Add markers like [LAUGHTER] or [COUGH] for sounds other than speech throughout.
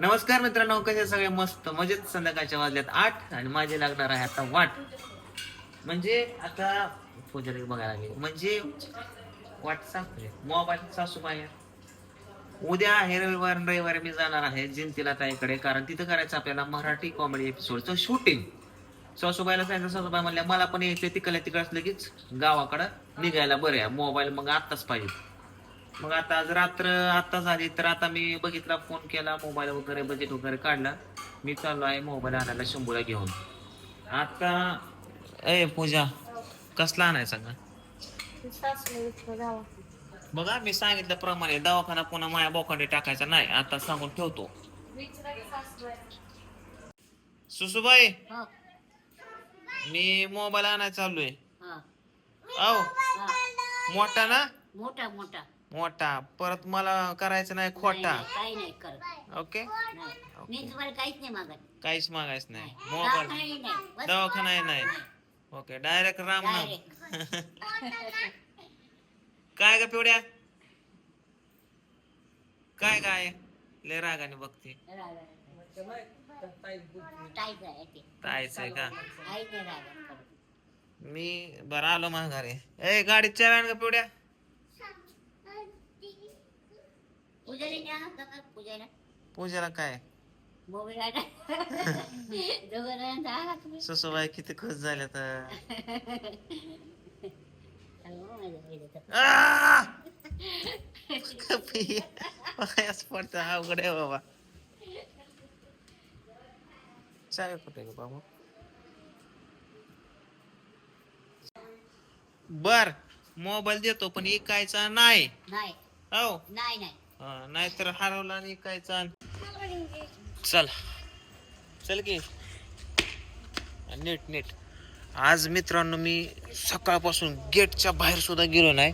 नमस्कार मित्रांनो कसे सगळे मस्त मजेत संध्याकाळच्या वाजल्यात आठ आणि माझे लागणार आहे आता वाट. म्हणजे आता पुजारी बघायला लागली. म्हणजे वाट सांगते मोबाईल सासूबाई उद्या आहे रविवार रविवारी मी जाणार आहे जिंतीला ताईकडे कारण तिथं करायचं आपल्याला मराठी कॉमेडी एपिसोडचं शूटिंग सासूबाईला सांगितलं सासूबाई म्हणल्या मला पण यायचं तिकडल्या तिकडच लगेच गावाकडं निघायला बरं आहे. मोबाईल मग आत्ताच पाहिजे. मग आता आज रात्र आता झाली तर आता मी बघितला फोन केला मोबाईल वगैरे बजेट वगैरे काढला. मी चाललो आहे मोबाईल आणायला शंभूला घेऊन. आता ए पूजा कसला आणायचा का बघा मी सांगितल्याप्रमाणे दवाखाना पुन्हा माया बोकांडे टाकायचा नाही आता सांगून ठेवतो. सुसूबाई मी मोबाईल आणायला चाललोय. औ. मोठा ना? मोठा मोठा. मोठा. परत मला करायचं नाही खोटा. काही नाही करत. ओके? नाही मी तुम्हाला काहीच नाही मागत. काहीच मागायचं नाही. दवाखानाही मोबाईल. नाही. बस. दवाखाना नाही. ओके डायरेक्ट राम नाम. Direct. [LAUGHS] काय ग पिवड्या? काय काय लय रागाने बघते. आहे ते. तायच आहे का? काही नाही रागत करत. मी बरं आलो माघारी. ए गाडीत का पिवड्या. न्या पूजाला पूजाला काय. [LAUGHS] दोघं जा तुम्ही. ससूबाई किती खुश झाल्या तर अहो, पडतं अवघड आहे बाबा चावी कुठे ग बाबा बर मोबाईल देतो पण इकायचा नाही. नाही. हो. नाही नाही. हा, नाहीतर हरवला आणि काय चाल? चल. चल की. नीट नीट. आज मित्रांनो मी सकाळपासून गेटच्या बाहेर सुद्धा गेलो नाही.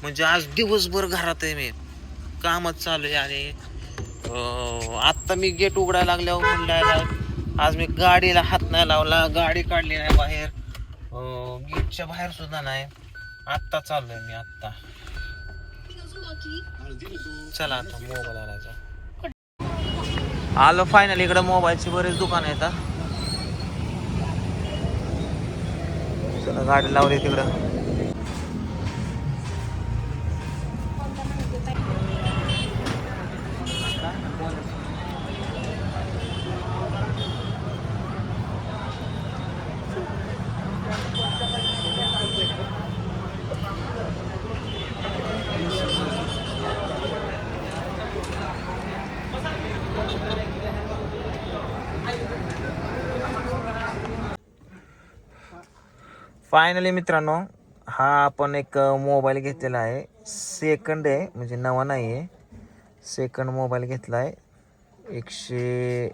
म्हणजे आज दिवसभर घरात आहे मी. कामच चालू आहे आणि आत्ता मी गेट उघडायला लागल्यावर म्हणलं आज मी गाडीला हात नाही लावला गाडी काढली नाही बाहेर. गेटच्या बाहेर सुद्धा नाही. आत्ता चाललोय मी आत्ता. चला आता मोबाईल आणायचा. आलो फायनल इकडे मोबाईलची बरेच दुकान आहेत चला गाडी लावली तिकडं. फायनली मित्रांनो हा आपण एक मोबाईल घेतलेला आहे. सेकंड आहे म्हणजे नवा नाही आहे सेकंड मोबाईल घेतला आहे. एकशे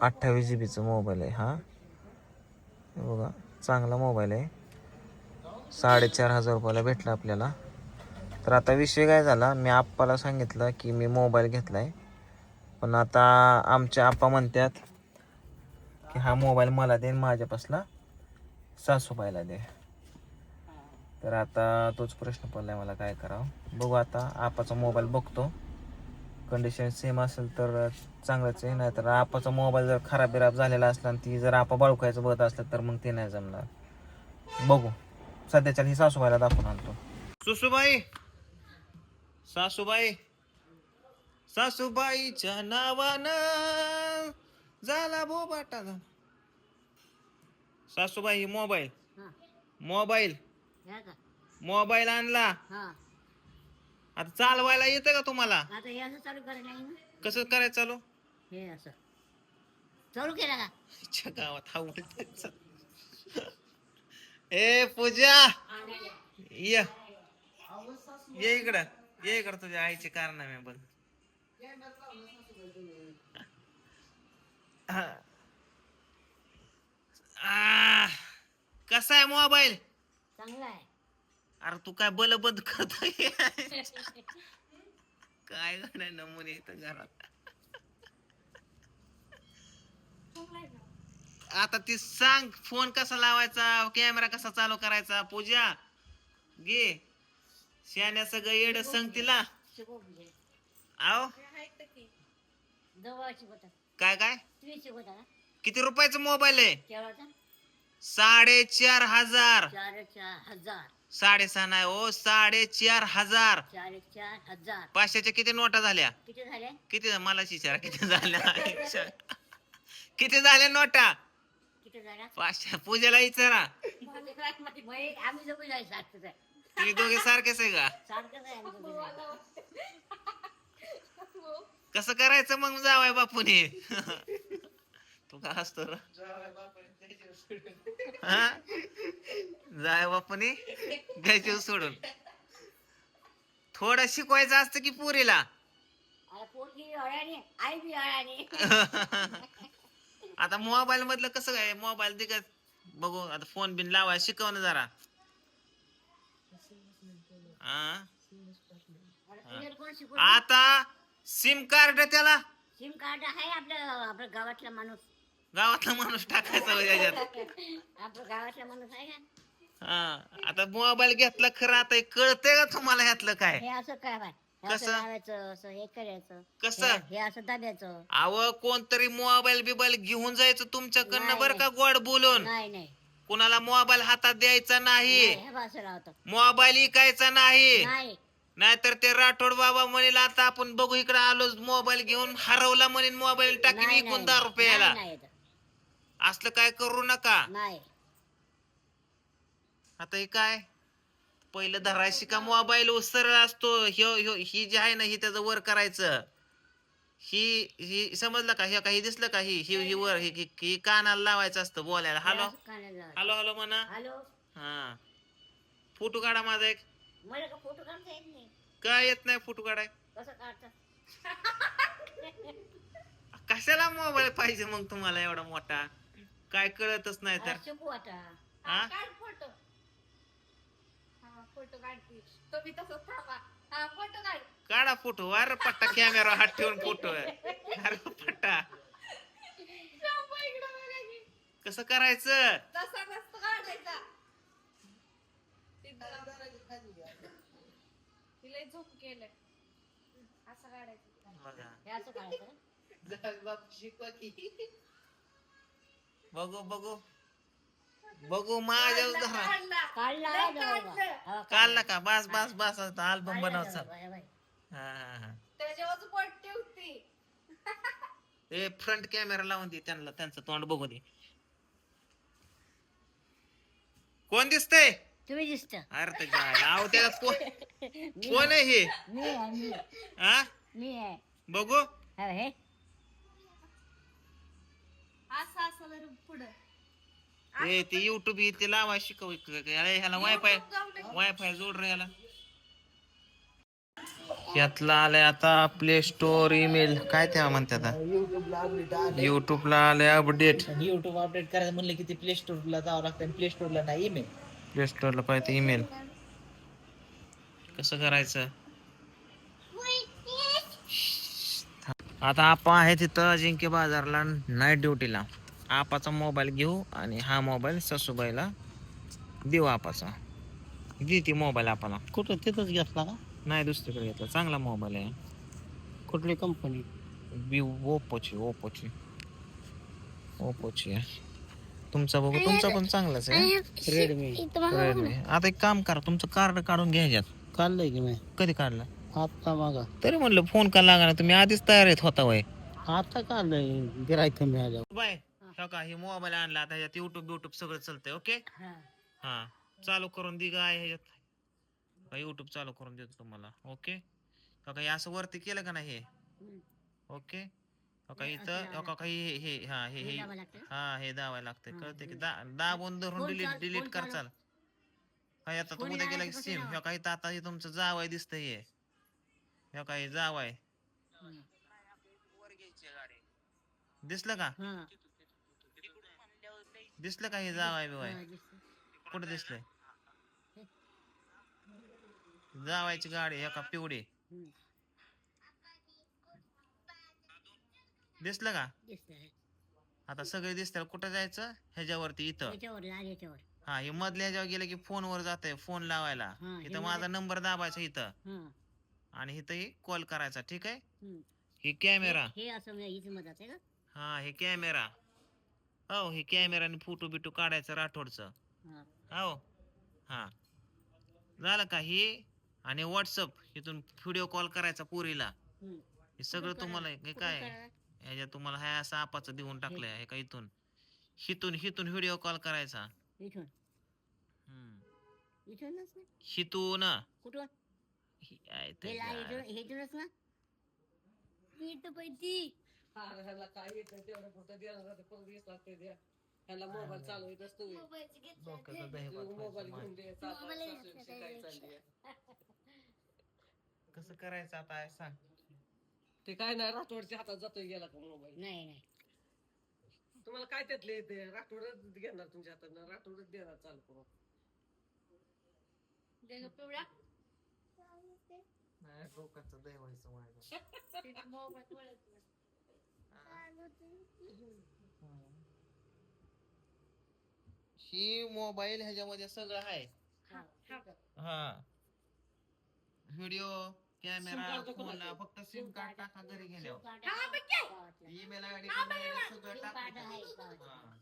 अठ्ठावीस जी बीचा मोबाईल आहे हा. बघा चांगला मोबाईल आहे. साडेचार हजार रुपयाला भेटला आपल्याला. तर आता विषय काय झाला मी आप्पाला सांगितलं की मी मोबाईल घेतला आहे पण आता आमच्या आप्पा म्हणतात की हा मोबाईल मला देईन माझ्यापासला सासूबाईला दे तर आता तोच प्रश्न पडलाय मला काय करावं? बघू आता आपाचा मोबाईल बघतो. कंडिशन सेम असेल तर चांगलंच आहे नाही तर आपाचा मोबाईल जर खराब बिराब झालेला असला आणि ती जर आपा बाळकायचं बघत असलं तर मग ते नाही जमणार. बघू. सध्याच्या ही सासूबाईला दाखवून आणतो. सुसूबाई! सासूबाई! सासूबाईच्या नावानं झाला बोबाटा सासूबाई मोबाईल. हा. मोबाईल. घ्या का? मोबाईल आणला. हा. आता चालवायला येतं का तुम्हाला? आता हे असं चालू करायला नाही ना? कसं करायचं चालू? हे असं. चालू केला का? च्या गावात हा उलटायचा. ए पूजा. ये. ये इकडं. ये इकडं तुझ्या आईचे कारनामे बघ. हा. आ, कसा आहे मोबाईल? चांगला आहे. अरे तू काय बल बंद करतोय? [LAUGHS] काय नाही नमुने इथं घरात? आता ती सांग फोन कसा लावायचा कॅमेरा कसा चालू करायचा पूजा घे. शान्या सगळं येड सांग तिला. शिकव आव जवळ शिकवता काय काय? तुम्ही शिकवता ना किती रुपयाचा मोबाईल आहे? साडेचार हजार. चार चार हजार. साडेसहा नाही ओ साडेचार हजार. चार चार हजार. पाचशेच्या किती नोटा झाल्या? किती झाले? किती मला विचारा किती झाल्या? [LAUGHS] किती झाल्या नोटा? किती झाल्या? पाचशे. पूजेला विचारा मग आम्ही दोघं जायचं सारखंच आहे. तुम्ही दोघे सारखेच आहे का? सारखंच आहे आम्ही दोघं जायचं. कसं करायचं मग जावाय बापूने? [LAUGHS] तू का असतो हा? जाय बापूने घ्यायचे सोडून. थोडं शिकवायचं असतं की पुरीला. आता मोबाईल मधलं कसं काय? मोबाईल दिगत. बघू आता फोन बिन लावाय शिकव ना जरा? आता सिम कार्ड त्याला. सिम कार्ड आहे आपल्या आपल्या गावातला माणूस. गावातला माणूस टाकायचा होय त्याच्यात आपल्या गावातला माणूस आहे का? हा आता मोबाईल घेतला खरं आता हे कळतंय का तुम्हाला ह्यातलं काय? हे असं काय बाय हे असं कसं? लावायचं असं हे करायचं. कसं? हे- हे असं दाबायचं. अव कोणतरी मोबाईल बिबाईल घेऊन जायचं तुमच्याकडनं नाही, बरं का गोड बोलून? नाही नाही. कुणाला मोबाईल हातात द्यायचा नाही. नाही, हे बा असं लावतं मोबाईल इकायचा नाही. नाही. नाहीतर ते राठोड बाबा म्हणेल आता आपण बघू इकडे आलो मोबाईल घेऊन. हरवला म्हणेन मोबाईल टाकीन नाही, इकून नाही, दहा रुपयाला. नाही, असलं काय करू नका. नाही. आता हे काय? पहिलं धरायची का मोबाईल? सरळ असतो. ह्यो ह्यो ही जी आहे ना ही त्याचं वर करायचं. ही ही समजलं का? हे काही दिसलं का? ही ही ही वर ही ही- ही कानाला लावायचं असतं बोलायला. हॅलो? असं कानाला लावायचं. हॅलो हॅलो म्हणा हॅलो? हा. फोटो काढा माझा एक. मला का फोटो काढता येत नाही? काय येत नाही फोटो काढाय? कसं काढतात कशाला मोबाईल पाहिजे मग तुम्हाला एवढा मोठा? काय कळतच नाही तर. आता हा? काढ फोटो. हा फोटो काढते तुम्ही तसंच थांबा. हा फोटो काढ. काढा फोटो. अरे पट्टा कॅमेरा हात ठेवून फोटो अरे पट्टा. थांबा इकडं बघा की. कसं करायचं? तसा नसतो काढायचा. तिला झोप केलंय. असं काढायचं. बघा. हे असं काढायचं बघू बघू. बघू माझ्या धरा काढला. हा, का? बस बस बस आता अल्बम काढला बनव जवळ चल. बा, हे. हा हा. हा ए फ्रंट कॅमेरा लावून दे त्यांना त्यांचं तोंड बघू दे. कोण दिसतंय? तुम्ही दिसत. अरे तर जायला अहो त्याला [LAUGHS] कोण कोण आहे हे? मी आहे मी. हा मी आहे. बघू. हा, हे. असं असं जर पुढं. ए ते युट्यूब ते लावा शिकव ह्याला वायफाय वायफाय जोड रे ह्याला यातला आलंय आता प्ले स्टोर ईमेल काय त्या म्हणतात युट्यूबला आलंय अपडेट युट्यूब अपडेट करायचं म्हणलं की ते प्ले स्टोरला जावं लागतं प्ले स्टोरला नाही ईमेल प्ले स्टोरला पाहिजे ईमेल कसं करायचं? आता आपण आहे तिथं अजिंक्य बाजारला नाईट ड्युटीला आपाचा मोबाईल घेऊ आणि हा मोबाईल सासूबाईला देऊ आपाचा. दे ती मोबाईल आपला कुठं? तिथंच घेतला का? नाही दुसरीकडे घेतला. चांगला मोबाईल आहे. कुठली कंपनी बी ओप्पोची ओप्पोची ओप्पोची आहे. तुमचा बघू तुमचा पण चांगलाच आहे. Redmi Redmi. आता एक काम करा तुमचं कार्ड काढून घ्यायच्यात काढलंय की मी कधी काढलं? आता मागा तरी म्हणलं फोन का लागणार तुम्ही आधीच तयार आहेत होता वय. आता काढलंय गिरायक मिळाल्या. बाय. हो का हे मोबाईल आणला आता ह्याच्यात युट्यूब युट्यूब सगळं चालतंय ओके? हा. हा. चालू करून दे गाय ह्याच्यात. युट्यूब चालू करून देतो तुम्हाला ओके? हो का हे असं वरती केलं का नाही हे. ओके? हो का हे इथं हो का काही हे हे हा हे हे हे? हा हे दावायला लागतंय. हा, कळते की. दा दाबून धरून डिलीट डिलीट कर चालू. हा आता फोन उद्या गेला की सिम? ह्यो काही आता हे तुमचं जावाय दिसतंय हे. ह्यो काही जावाय हम्म. दिसलं का? हा. दिसलं का हे जावाय बिवाय हा, दिसतं. कुठे दिसलंय? जावायची गाडी एका पिवडी. दिसलं का. आता सगळे दिसतील. कुठं जायचं? ह्याच्यावरती इथं. हा हे मधल्या ह्याच्यावर गेलं की फोनवर जातंय फोन लावायला. इथं माझा नंबर दाबायचा इथं. आणि इथं कॉल करायचा ठीक आहे. हे कॅमेरा. हे असं हीच मदत आहे का? हा हे कॅमेरा. हो हे कॅमेराने फोटो बिटो काढायचं राठोडचं. हा. हो झालं का हे? आणि व्हॉट्सअप इथून व्हिडिओ कॉल करायचा पोरीला. हे सगळं तुम्हाला हे काय? ह्याच्यात तुम्हाला हाय असं आपाचं देऊन टाकलंय हे का इथून? हिथून हिथून व्हिडिओ कॉल करायचा. हिथून. कुठून? आहे ते हे ना पैती ह्याला काय येतं तेवढं फक्त द्यायला जातं परत वीस लाख ते द्या. ह्याला मोबाईल चालवायचा असतो डोक्याचं दही भात मोबाईल खायचं घेऊन दे मोबाईल सासूची काय चालली आहे. मग. कसं करायचं आता आहे सांग. ते काय नाही राठोडच्या हातात जातोय गेला का मोबाईल? नाही नाही. तुम्हाला काय त्यातले येते? राठोडच घेणार तुमच्या हातात राठोडच देणार चालू करून. पिवळा? नाही डोक्याचं दही व्हायचं माझं तिला मोबाईल वळत नाही. ही मोबाईल ह्याच्यामध्ये सगळं आहे हा, हा? हा व्हिडिओ कॅमेरा फोन. फक्त सिम कार्ड टाका घरी गेल्यावर. ईमेल आय डी सगळं टाकायचं. हा.